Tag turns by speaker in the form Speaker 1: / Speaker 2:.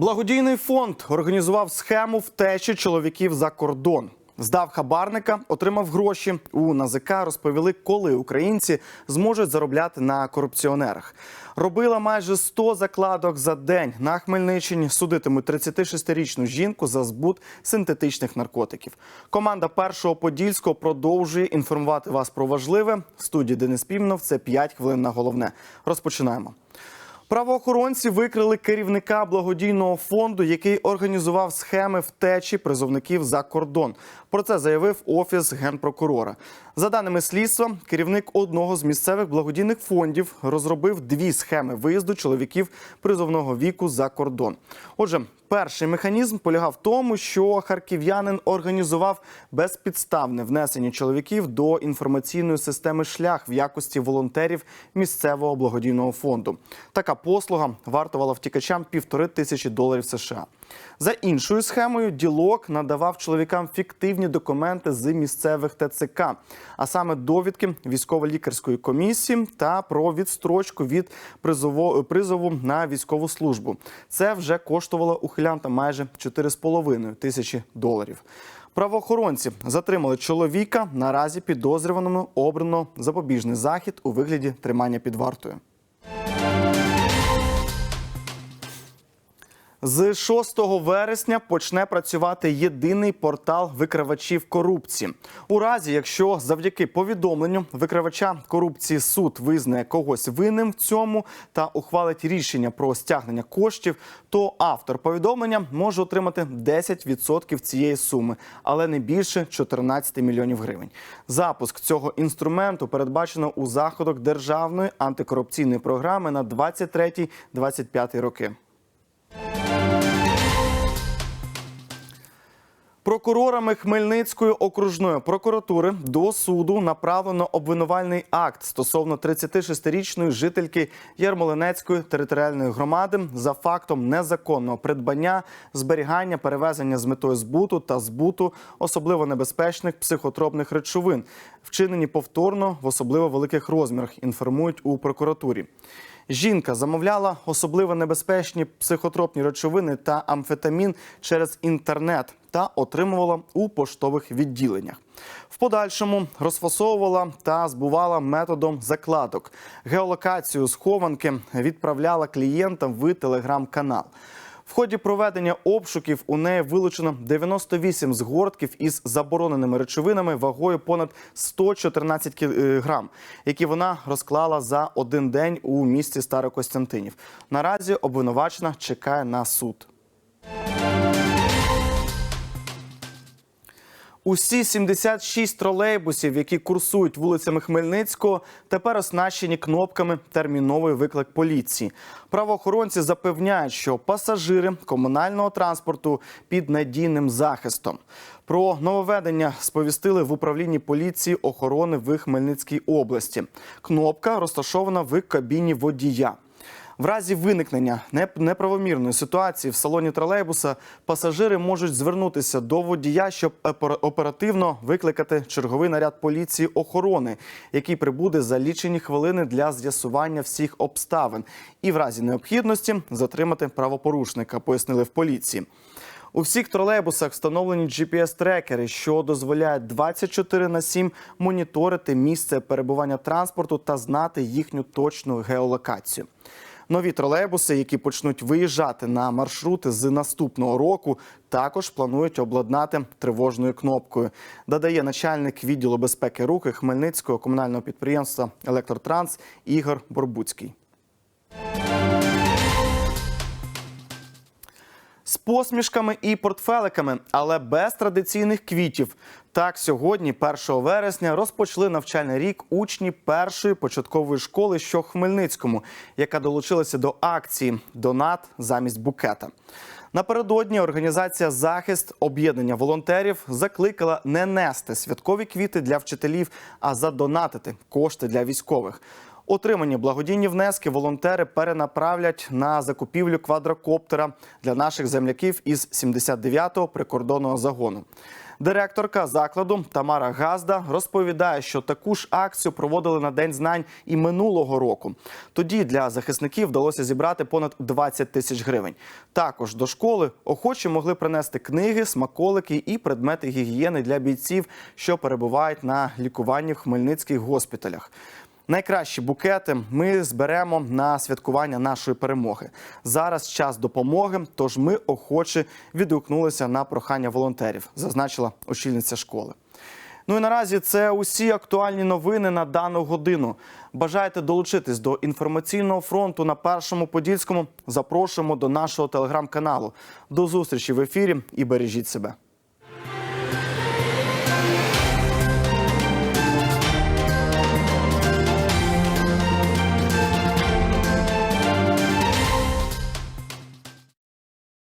Speaker 1: Благодійний фонд організував схему втечі чоловіків за кордон. Здав хабарника, отримав гроші. У НАЗК розповіли, коли українці зможуть заробляти на корупціонерах. Робила майже 100 закладок за день. На Хмельниччині судитимуть 36-річну жінку за збут синтетичних наркотиків. Команда першого подільського продовжує інформувати вас про важливе. В студії Денис Пімнов. Це 5 хвилин на головне. Розпочинаємо. Правоохоронці викрили керівника благодійного фонду, який організував схеми втечі призовників за кордон. Про це заявив офіс генпрокурора. За даними слідства, керівник одного з місцевих благодійних фондів розробив дві схеми виїзду чоловіків призовного віку за кордон. Отже, перший механізм полягав в тому, що харків'янин організував безпідставне внесення чоловіків до інформаційної системи шлях в якості волонтерів місцевого благодійного фонду. Така послуга вартувала втікачам півтори тисячі доларів США. За іншою схемою ділок надавав чоловікам фіктивні документи з місцевих ТЦК, а саме довідки військово-лікарської комісії та про відстрочку від призово- призову на військову службу. Це вже коштувало ухилянтам майже 4,5 тисячі доларів. Правоохоронці затримали чоловіка. Наразі підозрюваному обрано запобіжний захід у вигляді тримання під вартою. З 6 вересня почне працювати єдиний портал викривачів корупції. У разі, якщо завдяки повідомленню викривача корупції суд визнає когось винним в цьому та ухвалить рішення про стягнення коштів, то автор повідомлення може отримати 10% цієї суми, але не більше 14 мільйонів гривень. Запуск цього інструменту передбачено у заходах державної антикорупційної програми на 23-25 роки. Прокурорами Хмельницької окружної прокуратури до суду направлено обвинувальний акт стосовно 36-річної жительки Ярмолинецької територіальної громади за фактом незаконного придбання, зберігання, перевезення з метою збуту та збуту особливо небезпечних психотропних речовин, вчинені повторно в особливо великих розмірах. Інформують у прокуратурі. Жінка замовляла особливо небезпечні психотропні речовини та амфетамін через інтернет та отримувала у поштових відділеннях. В подальшому розфасовувала та збувала методом закладок. Геолокацію схованки відправляла клієнтам в телеграм-канал. В ході проведення обшуків у неї вилучено 98 згортків із забороненими речовинами вагою понад 114 кг, які вона розклала за один день у місті Старокостянтинів. Наразі обвинувачена чекає на суд. Усі 76 тролейбусів, які курсують вулицями Хмельницького, тепер оснащені кнопками терміновий виклик поліції. Правоохоронці запевняють, що пасажири комунального транспорту під надійним захистом. Про нововведення сповістили в управлінні поліції охорони в Хмельницькій області. Кнопка розташована в кабіні водія. В разі виникнення неправомірної ситуації в салоні тролейбуса пасажири можуть звернутися до водія, щоб опера- оперативно викликати черговий наряд поліції охорони, який прибуде за лічені хвилини для з'ясування всіх обставин, і в разі необхідності затримати правопорушника, пояснили в поліції. У всіх тролейбусах встановлені GPS-трекери, що дозволяють 24 на 7 моніторити місце перебування транспорту та знати їхню точну геолокацію. Нові тролейбуси, які почнуть виїжджати на маршрути з наступного року, також планують обладнати тривожною кнопкою. Додає начальник відділу безпеки руху Хмельницького комунального підприємства Електротранс Ігор Борбуцький. Посмішками і портфеликами, але без традиційних квітів. Так, сьогодні, 1 вересня, розпочали навчальний рік учні першої початкової школи, що Хмельницькому, яка долучилася до акції Донат замість букета. Напередодні організація Захист об'єднання волонтерів закликала не нести святкові квіти для вчителів, а задонатити кошти для військових. Отримані благодійні внески волонтери перенаправлять на закупівлю квадрокоптера для наших земляків із 79-го прикордонного загону. Директорка закладу Тамара Газда розповідає, що таку ж акцію проводили на День знань і минулого року. Тоді для захисників вдалося зібрати понад 20 тисяч гривень. Також до школи охочі могли принести книги, смаколики і предмети гігієни для бійців, що перебувають на лікуванні в хмельницьких госпіталях. Найкращі букети ми зберемо на святкування нашої перемоги. Зараз час допомоги, тож ми охоче відгукнулися на прохання волонтерів, зазначила очільниця школи. Ну і наразі це усі актуальні новини на дану годину. Бажаєте долучитись до інформаційного фронту на першому подільському? Запрошуємо до нашого телеграм-каналу. До зустрічі в ефірі і бережіть себе.